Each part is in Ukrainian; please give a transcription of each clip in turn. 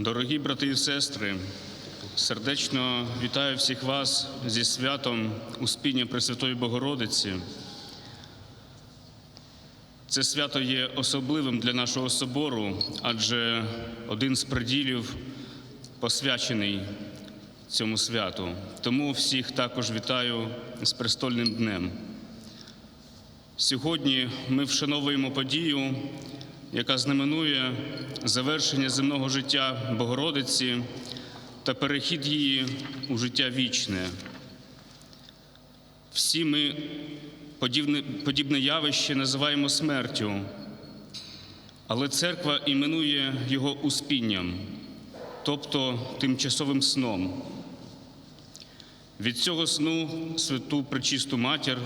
Дорогі брати і сестри, сердечно вітаю всіх вас зі святом Успіння Пресвятої Богородиці. Це свято є особливим для нашого собору, адже один з приділів посвячений цьому святу. Тому всіх також вітаю з престольним днем. Сьогодні ми вшановуємо подію, яка знаменує завершення земного життя Богородиці та перехід її у життя вічне. Всі ми подібне, подібне явище називаємо смертю, але церква іменує його успінням, тобто тимчасовим сном. Від цього сну святу пречисту матір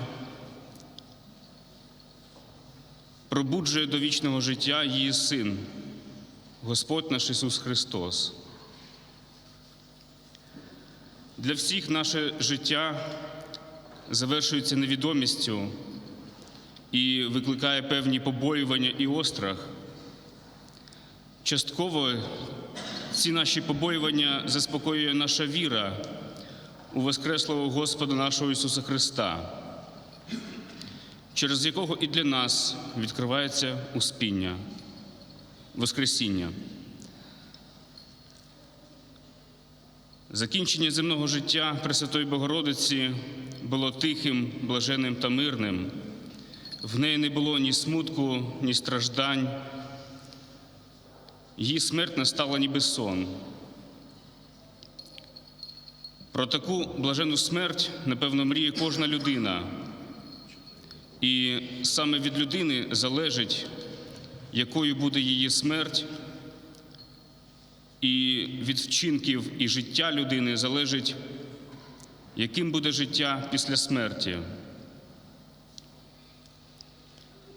пробуджує до вічного життя її син, Господь наш Ісус Христос. Для всіх наше життя завершується невідомістю і викликає певні побоювання і острах. Частково ці наші побоювання заспокоює наша віра у Воскреслого Господа нашого Ісуса Христа через якого і для нас відкривається успіння, Воскресіння. Закінчення земного життя Пресвятої Богородиці було тихим, блаженним та мирним. В неї не було ні смутку, ні страждань. Її смерть настала ніби сон. Про таку блажену смерть, напевно, мріє кожна людина. І саме від людини залежить, якою буде її смерть, і від вчинків і життя людини залежить, яким буде життя після смерті.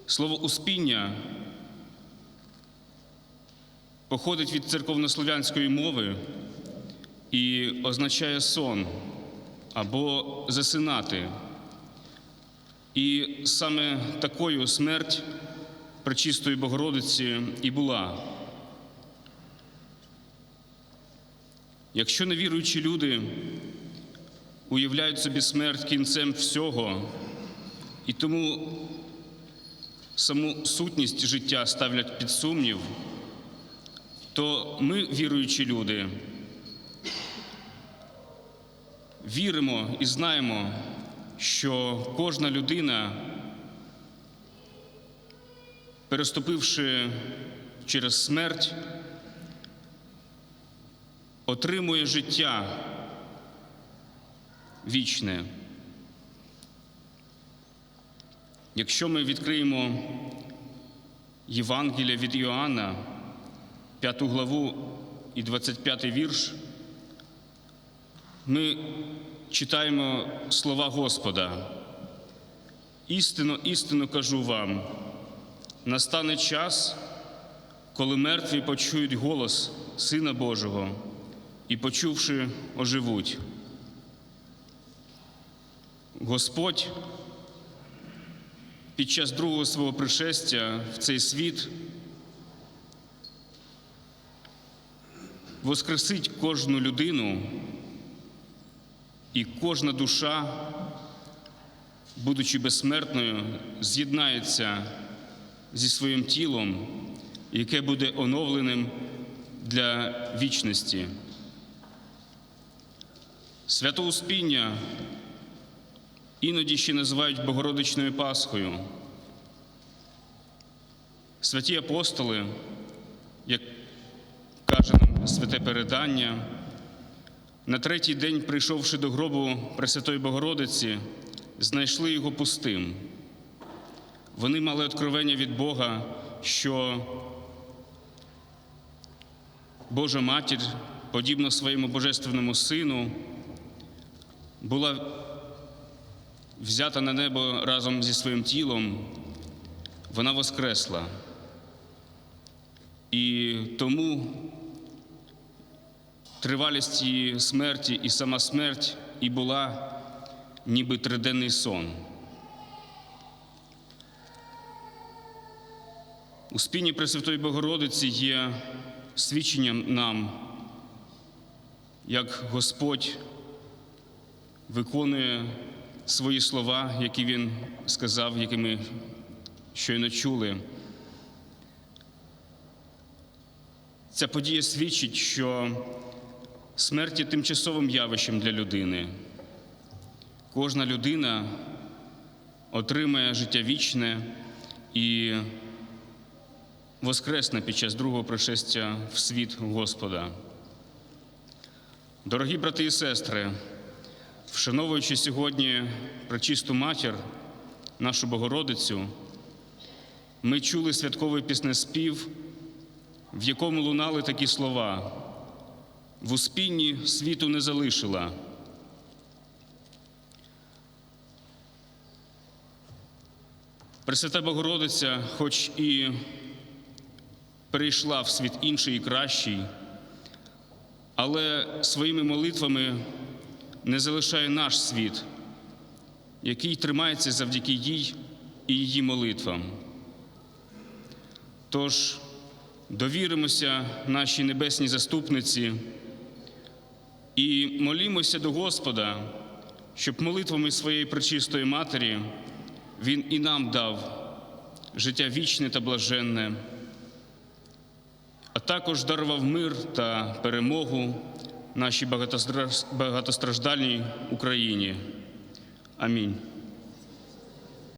Слово успіння походить від церковнослов'янської мови і означає сон або засинати. І саме такою смерть Пречистої Богородиці і була. Якщо невіруючі люди уявляють собі смерть кінцем всього, і тому саму сутність життя ставлять під сумнів, то ми, віруючі люди, віримо і знаємо, що кожна людина, переступивши через смерть, отримує життя вічне. Якщо ми відкриємо Євангелія від Іоанна, 5 главу і 25 вірш, ми читаємо слова Господа. Істинно, істинно кажу вам, настане час, коли мертві почують голос Сина Божого і, почувши, оживуть. Господь під час другого свого пришестя в цей світ воскресить кожну людину. І кожна душа, будучи безсмертною, з'єднається зі своїм тілом, яке буде оновленим для вічності. Святоуспіння іноді ще називають Богородичною Пасхою. Святі апостоли, як каже нам святе передання, на третій день, прийшовши до гробу Пресвятої Богородиці, знайшли його пустим. Вони мали откровення від Бога, що Божа матір, подібно своєму божественному сину, була взята на небо разом зі своїм тілом, вона воскресла. І тому тривалість її смерті і сама смерть і була ніби триденний сон. У спінні Пресвятої Богородиці є свідченням нам як Господь виконує свої слова, які Він сказав, які ми щойно чули. Ця подія свідчить, що смерть є тимчасовим явищем для людини. Кожна людина отримає життя вічне і воскресне під час другого пришестя в світ Господа. Дорогі брати і сестри, вшановуючи сьогодні пречисту матір, нашу Богородицю, ми чули святковий піснеспів, в якому лунали такі слова: в успінні світу не залишила. Пресвята Богородиця, хоч і перейшла в світ інший і кращий, але своїми молитвами не залишає наш світ, який тримається завдяки їй і її молитвам. Тож довіримося нашій небесній заступниці і молімося до Господа, щоб молитвами своєї пречистої матері Він і нам дав життя вічне та блаженне, а також дарував мир та перемогу нашій багатостраждальній Україні. Амінь.